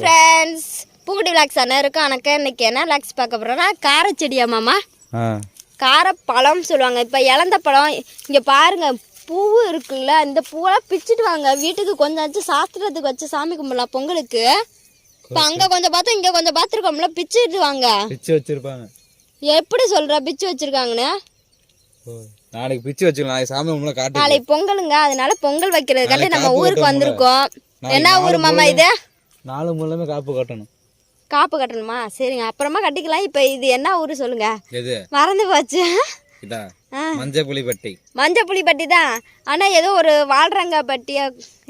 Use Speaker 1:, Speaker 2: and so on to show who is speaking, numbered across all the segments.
Speaker 1: Friends பூக்குடி vlogs அண்ணன் இருக்கும் எனக்கு இன்னைக்கு என்ன விளாக்ஸ் பார்க்க போகிறோன்னா காரச்செடியா மாமா?
Speaker 2: ஆ.
Speaker 1: காரப்பழம் சொல்லுவாங்க. இப்போ இழந்த பழம் இங்கே பாருங்க பூ இருக்குல்ல இந்த பூவெல்லாம் பிச்சுட்டு வாங்க. வீட்டுக்கு கொஞ்சம் சாஸ்திரத்துக்கு வச்சு சாமி கும்பிடலாம். பொங்கலுக்கு இப்போ அங்கே கொஞ்சம் பார்த்தோம் இங்கே கொஞ்சம் பார்த்துருக்கோம்ல பிச்சுட்டு வாங்க.
Speaker 2: பிச்சு வச்சிருப்பாங்க.
Speaker 1: எப்படி சொல்ற? பிச்சு வச்சிருக்காங்கன்னு?
Speaker 2: ஓ, நாளைக்கு பிச்சு வச்சுக்கலாம். நாளைக்கு சாமி உங்களை காட்டு
Speaker 1: நாளைக்கு பொங்கலுங்க. அதனால பொங்கல் வைக்கிறதுக்காண்டி நம்ம ஊருக்கு. வந்திருக்கோம். என்ன ஊர் மாமா. இது?
Speaker 2: நாலு மூலமே காப்பு கட்டணும்.
Speaker 1: காப்பு கட்டணுமா? சரிங்க. அப்புறமா கட்டிக்கலாம். இப்போ இது என்ன ஊர் சொல்லுங்க?
Speaker 2: எது?
Speaker 1: மறந்து போச்சு.
Speaker 2: மஞ்சள் புலிப்பட்டி
Speaker 1: மஞ்சள் புளிப்பட்டி தான். ஆனால் ஏதோ ஒரு வாழ்றங்க பட்டியா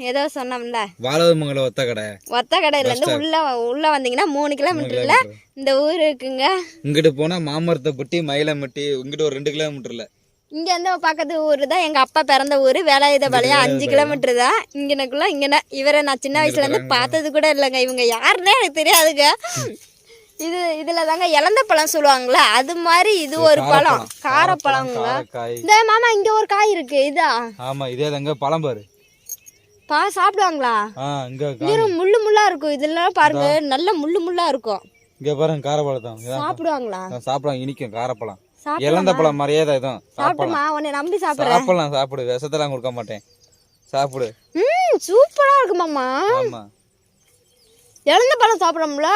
Speaker 1: ஏதோ சொன்னோம்ல.
Speaker 2: வாழவமங்கல ஒத்த கடை.
Speaker 1: ஒத்த கடையிலேருந்து உள்ள உள்ள வந்தீங்கன்னா மூணு கிலோமீட்டர்ல இந்த ஊர் இருக்குங்க.
Speaker 2: இங்கிட்டு போனா மாமரத்தை பட்டி மயிலம்பட்டி இங்கிட்டு ஒரு ரெண்டு கிலோமீட்டர்ல
Speaker 1: இங்க இருந்து பக்கத்து ஊர் தான். எங்க அப்பா பிறந்த ஊர். வேலாயுதபாளையம் அஞ்சு கிலோமீட்டர் தான். இங்கனக்குள்ள இங்கன இவரை நான் சின்ன வயசுல இருந்து பார்த்தது கூட இல்லைங்க. இவங்க யாருன்னே எனக்கு தெரியாதுங்க. இது இதுல தாங்க இலந்த பழம் சொல்லுவாங்கல்ல அது மாதிரி இது ஒரு பழம். காரப்பழங்க இந்த மாமா இங்க ஒரு காய் இருக்கு. இதா?
Speaker 2: ஆமா இதே தாங்க பழம் பாரு.
Speaker 1: பா சாப்பிடுவாங்களா?
Speaker 2: இங்க
Speaker 1: இது முள்ளு முள்ளா இருக்கும். இதெல்லாம் பாருங்க. நல்ல முள்ளு முள்ளா இருக்கும்.
Speaker 2: இங்க பாருங்க இதான்
Speaker 1: சாப்பிடுவாங்களா?
Speaker 2: சாப்பிடலாம் இனிக்கும் காரப்பழம்? இழந்த பழம் மாதிரியே தான் இதுவும்
Speaker 1: சாப்பிடுமா? உன்னை நம்பி சாப்பிடுறேன்.
Speaker 2: சாப்பிடலாம் சாப்பிடு. விஷத்தெல்லாம் கொடுக்க மாட்டேன். சாப்பிடு.
Speaker 1: ம் சூப்பரா இருக்கு மாமா.
Speaker 2: ஆமா.
Speaker 1: இழந்த பழம் சாப்பிடுறோம்ல.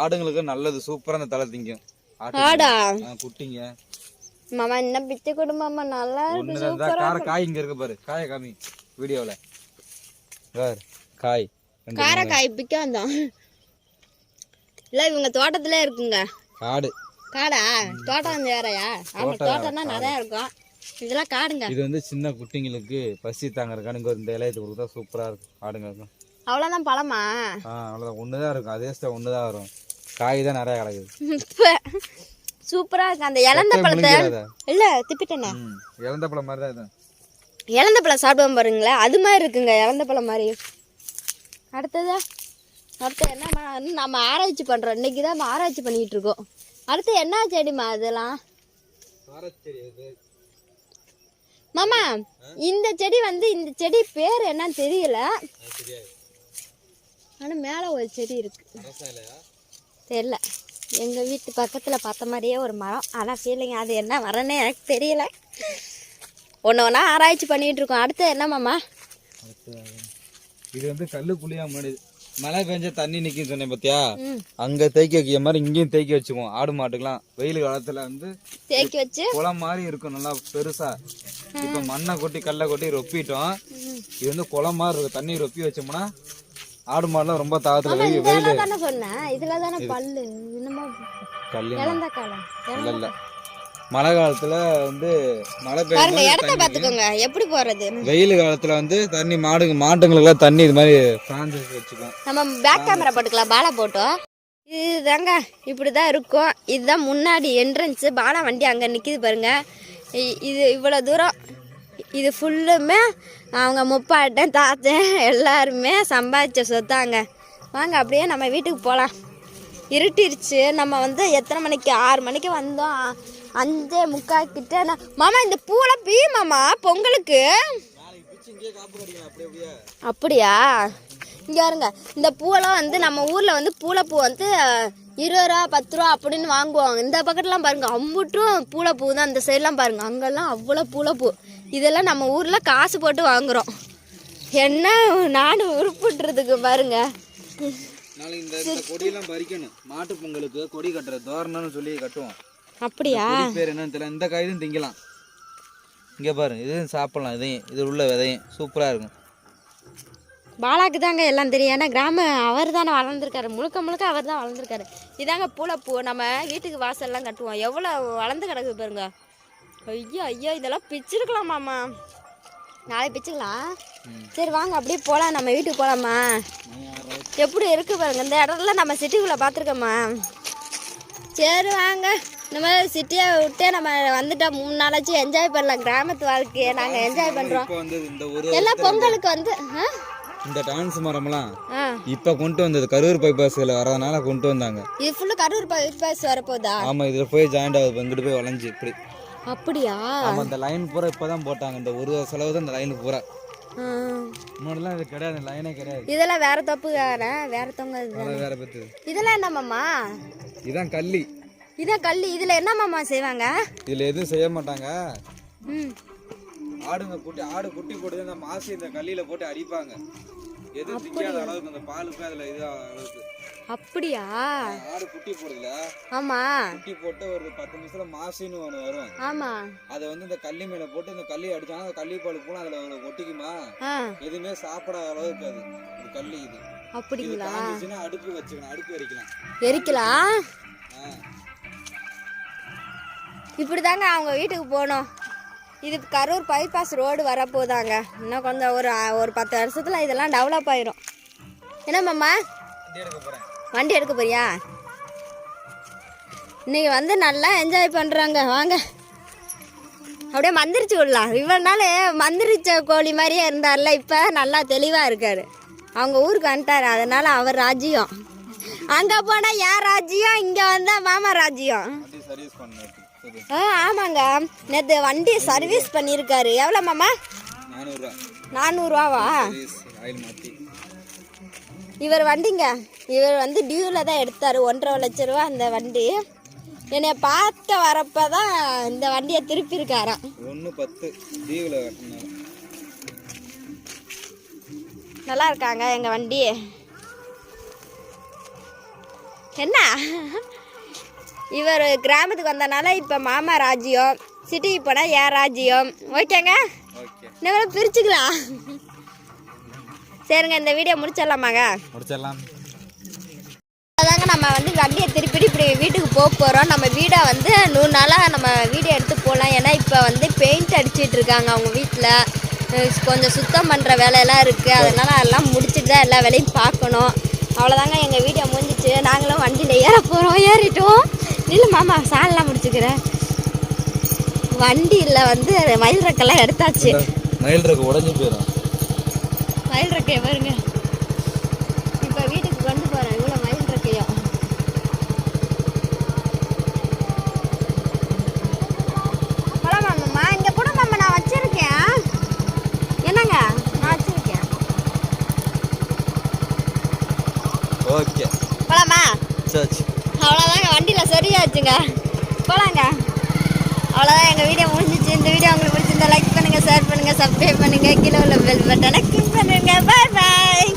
Speaker 2: ஆடுங்களுக்கு நல்லது. சூப்பரா அந்த தலை திங்கும்.
Speaker 1: ஆடா.
Speaker 2: குட்டிங்க.
Speaker 1: மாமா என்ன பிச்சை கொடு மாமா. நல்லா இருக்கு
Speaker 2: இந்த கார காய் இங்க இருக்கு பாரு. காய காமி. வீடியோல. பாரு காய். ரெண்டு
Speaker 1: காரக்காய் பிக்க வந்தோம் இல்ல இவங்க தோட்டத்துல இருக்குங்க.
Speaker 2: காடு.
Speaker 1: காடா தோட்டம் வந்து வேறயா? ஆமா தோட்டம்னா நிறைய இருக்கும். இதெல்லாம் காடுங்க.
Speaker 2: இது வந்து சின்ன குட்டிங்களுக்கு பசி இங்க ஒரு இந்த இலையத்தை கொடுத்தா சூப்பரா இருக்கும். ஆடுங்களுக்கும்
Speaker 1: அவ்வளவுதான் பழமா?
Speaker 2: ஆ அவ்வளோதான் ஒன்று தான் இருக்கும். அதே ஸ்டா ஒன்று தான் வரும். காய் தான் நிறைய கிடக்குது
Speaker 1: இப்ப சூப்பரா இருக்கு. அந்த இழந்த பழத்தை. இல்ல திப்பிட்டேனே
Speaker 2: ம் இழந்த பழம் மாதிரி தான் இது.
Speaker 1: இழந்த பழம் சாப்பிடுவோம் பாருங்களேன். அது மாதிரி இருக்குங்க இழந்த பழம் மாதிரி. அடுத்தது அடுத்து இன்னும் நம்ம ஆராய்ச்சி பண்ணுறோம் இன்னைக்கு தான் நம்ம ஆராய்ச்சி பண்ணிட்டு இருக்கோம். அடுத்து என்ன செடிமா அதெல்லாம்? மாமா இந்த செடி வந்து இந்த செடி பேர் என்னன்னு தெரியல. ஆனால் மேலே ஒரு செடி இருக்கு. தெரியல. எங்கள் வீட்டு பக்கத்தில் பார்த்த மாதிரியே ஒரு மரம். ஆனால் ஃபீலிங் அது என்ன மரம்னு எனக்கு தெரியல. ஒன்று ஒன்றா ஆராய்ச்சி பண்ணிட்டு இருக்கோம். அடுத்து என்ன மாமா?
Speaker 2: இது வந்து கல்லு புளியா மாடு மழை பெஞ்சா தண்ணி நிக்கும் சொன்னேன் பாத்தியா? அங்க தேக்கி வைக்கிற மாதிரி இங்கேயும் தேக்கி வச்சுக்குவோம். ஆடு மாட்டுக்கெல்லாம் வெயில் காலத்துல வந்து
Speaker 1: தேக்கி வச்சு?
Speaker 2: குளம் மாதிரி இருக்கும் நல்லா பெருசா. இப்ப மண்ணை கொட்டி கல்லை கொட்டி ரொப்பிட்டோம். இது வந்து குளம் மாதிரி இருக்கும். தண்ணி ரொப்பி வச்சோம்னா ஆடு மாடுலாம் ரொம்ப தாகத்துல வெயில் வெயில்
Speaker 1: சொன்னேன். இதில் தானே. பல்லு
Speaker 2: இல்ல இல்ல மழை காலத்துல வந்து மழை
Speaker 1: பாருங்க
Speaker 2: பெய்யும்
Speaker 1: இடத்த பார்த்துக்கோங்க. எப்படி போகிறது
Speaker 2: வெயில் காலத்துல வந்து தண்ணி மாடுங்க மாட்டுங்களுக்குலாம் தண்ணி இது மாதிரி பிரான்சஸ் வச்சுக்கும்.
Speaker 1: நம்ம பேக் கேமரா போட்டுக்கலாம் பாலா போட்டோம். இதுதாங்க இப்படி தான் இருக்கும். இதுதான் முன்னாடி என்ட்ரன்ஸு பாலா வண்டி அங்கே நிற்கிது பாருங்க. இது இவ்வளோ தூரம். இது ஃபுல்லுமே அவங்க முப்பாட்டன் தாத்தன் எல்லாருமே சம்பாதிச்ச சொத்தாங்க. வாங்க அப்படியே நம்ம வீட்டுக்கு போகலாம் இருட்டிருச்சு. நம்ம வந்து எத்தனை மணிக்கு? ஆறு மணிக்கு வந்தோம். அஞ்சே முக்கா கிட்ட நான் மாமா இந்த பூவெல்லாம் பீ மாமா பொங்கலுக்கு. அப்படியா? இங்கே பாருங்க இந்த பூவெல்லாம் வந்து நம்ம ஊரில் வந்து பூளைப்பூ வந்து இருபது ரூபா பத்து ரூபா அப்படின்னு வாங்குவாங்க. இந்த பக்கத்துலாம் பாருங்கள் அம்புட்டும் பூளைப்பூ தான். அந்த சைட்லாம் பாருங்கள் அங்கெல்லாம் அவ்வளோ பூளைப்பூ. இதெல்லாம் நம்ம ஊரில் காசு போட்டு வாங்குறோம். என்ன நாடு உருப்புட்டுறதுக்கு பாருங்க.
Speaker 2: நாளைக்கு இந்த கொடியெல்லாம் பறிக்கணும். மாட்டு பொங்கலுக்கு கொடி கட்டுற தோரணம்னு சொல்லி கட்டுவோம்.
Speaker 1: அப்படியா?
Speaker 2: பேர் என்னன்னு தெரியல. இந்த காயும் திங்கலாம். இங்க பாரு இதையும் சாப்பிடலாம் இதையும். இது உள்ள விதையும். சூப்பரா இருக்கும்.
Speaker 1: பாலாக்கு தாங்க எல்லாம் தெரியும். ஏன்னா கிராம அவர் தானே வளர்ந்துருக்காரு. முழுக்க முழுக்க அவர் தான் வளர்ந்துருக்காரு. இதாங்க பூளைப்பூ. நம்ம வீட்டுக்கு வாசல்லாம் கட்டுவோம். எவ்வளோ வளர்ந்து கிடக்கு பாருங்க. ஐயோ ஐயோ இதெல்லாம் பிச்சிருக்கலாமாம்மா நாளைக்கு பிச்சுக்கலாம். சரி வாங்க. அப்படியே போகலாம் நம்ம வீட்டுக்கு போகலாமா எப்படி இருக்கு பாருங்க. இந்த இடத்துல நம்ம சிட்டிக்குள்ளே பார்த்துருக்கோம்மா சரி வாங்க. இந்த மாதிரி சிட்டியை விட்டே நம்ம வந்துட்டோம் மூணு நாளாச்சு என்ஜாய் பண்ணலாம். கிராமத்து வாழ்க்கையை நாங்கள் என்ஜாய் பண்ணுறோம் எல்லாம் பொங்கலுக்கு வந்து
Speaker 2: இந்த டான்ஸ் மரம்லாம் இப்போ கொண்டு வந்தது கரூர் பைபாஸில் வரதுனால கொண்டு வந்தாங்க.
Speaker 1: இது ஃபுல்லு கரூர் பைபாஸ் வரப்போதா
Speaker 2: ஆமா இதுல போய் ஜாயிண்ட் ஆகுது. இங்கிட்டு போய் வளைஞ்சு இப்படி.
Speaker 1: அப்படியா?
Speaker 2: ஆமா இந்த லைன் பூரா இப்பதான் போட்டாங்க. இந்த ஒரு செலவு தான் இந்த லைன் பூரா. முன்னாடிலாம் இது கிடையாது. லைனே கிடையாது.
Speaker 1: இதெல்லாம் வேற தப்புக்கார வேற தொங்க இதுதான்
Speaker 2: அதான் வேற பத்து.
Speaker 1: இதெல்லாம் என்ன மாமா
Speaker 2: இதான் கள்ளி.
Speaker 1: இதான் கல் இதுல என்ன மாமா செய்வாங்க?
Speaker 2: இதுல எதுவும் செய்ய மாட்டாங்க.
Speaker 1: ம்.
Speaker 2: ஆடுங்க குட்டி ஆடு குட்டி போட்டு இந்த மாசி இந்த கல்லியில போட்டு அடிப்பாங்க. எது திங்காத அளவுக்கு அந்த பாலுக்கு அதுல இது அளவுக்கு
Speaker 1: அப்படியா?
Speaker 2: ஆடு குட்டி போடுதுல?
Speaker 1: ஆமா.
Speaker 2: குட்டி போட்டு ஒரு பத்து நிமிஷத்துல மாசின்னு ஒண்ணு வரும்.
Speaker 1: ஆமா.
Speaker 2: அதை வந்து இந்த கள்ளி மேல போட்டு இந்த கள்ளி அடிச்சாங்கன்னா அந்த கள்ளி பால் பூரா அதுல ஒரு ஒட்டிக்குமா? எதுவுமே சாப்பிடாத அளவுக்கு அது. இது கள்ளி இது.
Speaker 1: அப்படிங்களா?
Speaker 2: அடுப்பு வச்சுக்கலாம் அடுப்பு எரிக்கலாம்.
Speaker 1: எரிக்கலாம்
Speaker 2: ஆ.
Speaker 1: இப்படி தாங்க அவங்க வீட்டுக்கு போகணும் இது கரூர் பைபாஸ் ரோடு வரப்போதாங்க. இன்னும் கொஞ்சம் ஒரு ஒரு பத்து வருஷத்தில் இதெல்லாம் டெவலப் ஆயிரும். என்ன மாமா?
Speaker 2: வண்டி எடுக்க
Speaker 1: போறியா? இன்னைக்கு வந்து நல்லா என்ஜாய் பண்ணுறாங்க வாங்க. அப்படியே மந்திரிச்சு விடலாம். இவ்வளோ நாள் மந்திரிச்ச கோழி மாதிரியே இருந்தார்ல இப்போ நல்லா தெளிவாக இருக்கார். அவங்க ஊருக்கு வந்துட்டார். அதனால் அவர் ராஜ்யம் அங்கே போனால் யார் ராஜ்யம் இங்கே வந்தால் மாமா ராஜ்யம் ஆ ஆமாங்க. நேற்று வண்டி சர்வீஸ் பண்ணியிருக்காரு எவ்வளோ மாமா?
Speaker 2: நானூறுரூவா
Speaker 1: நானூறுரூவாவா இவர் வண்டிங்க. இவர் வந்து டியூவில் தான் எடுத்தார். ஒன்றரை லட்ச ரூபா அந்த வண்டி. என்னை பார்க்க வரப்போ தான் இந்த வண்டியை திருப்பியிருக்காராம்.
Speaker 2: ஒன்று பத்து. கட்டினாலும்
Speaker 1: நல்லா இருக்காங்க எங்கள் வண்டி. என்ன? இவர் கிராமத்துக்கு வந்தனால இப்போ மாமா ராஜ்யம் சிட்டிக்கு போனால் ஏன் ராஜ்யம் ஓகேங்க?
Speaker 2: ஓகே.
Speaker 1: இன்னும் பிரிச்சுக்கலாம். சரிங்க இந்த வீடியோ முடிச்சிடலாமாங்க?
Speaker 2: முடிச்சிடலாம்.
Speaker 1: அதாங்க நம்ம வந்து வண்டியை திருப்பிட்டு இப்படி வீட்டுக்கு போக போகிறோம் நம்ம வீடை வந்து நூறு நாளாக நம்ம வீடியோ எடுத்து போகலாம் ஏன்னா இப்போ வந்து பெயிண்ட் அடிச்சிட்டு இருக்காங்க அவங்க வீட்டில் கொஞ்சம் சுத்தம் பண்ணுற வேலையெல்லாம் இருக்குது அதனால் அதெல்லாம் முடிச்சுட்டு தான் எல்லா வேலையும் பார்க்கணும். அவ்வளோதாங்க எங்கள் வீடியோ முடிஞ்சிச்சு. நாங்களும் வண்டியில் ஏற போகிறோம் ஏறிட்டோம். இல்லை மாமா சாலெலாம் முடிச்சுக்கிறேன். வண்டியில் வந்து மயில் ரெக்கெல்லாம் எடுத்தாச்சு.
Speaker 2: மயில் இருக்கு உடஞ்சி போயிடும்.
Speaker 1: மயில் ரெக்கையை பாருங்க. இப்போ வீட்டுக்கு கொண்டு போகிறேன் இவ்வளோ மயில் ரெக்கையும். போலாமா மாமா இங்கே கூட மாமா நான் வச்சிருக்கேன். என்னங்க? நான் வச்சிருக்கேன்.
Speaker 2: ஓகே.
Speaker 1: போலாமா? அவ்வளோதாங்க வண்டியில் சரியாச்சுங்க. போகலாங்க அவ்வளோதான் எங்கள் வீடியோ முடிஞ்சிச்சு. இந்த வீடியோ உங்களுக்கு பிடிச்சிருந்தா லைக் பண்ணுங்கள் ஷேர் பண்ணுங்கள் சப்ஸ்கிரைப் பண்ணுங்கள் கீழே உள்ள பெல் பட்டனை கிளிக் பண்ணுங்கள் பாய் பாய்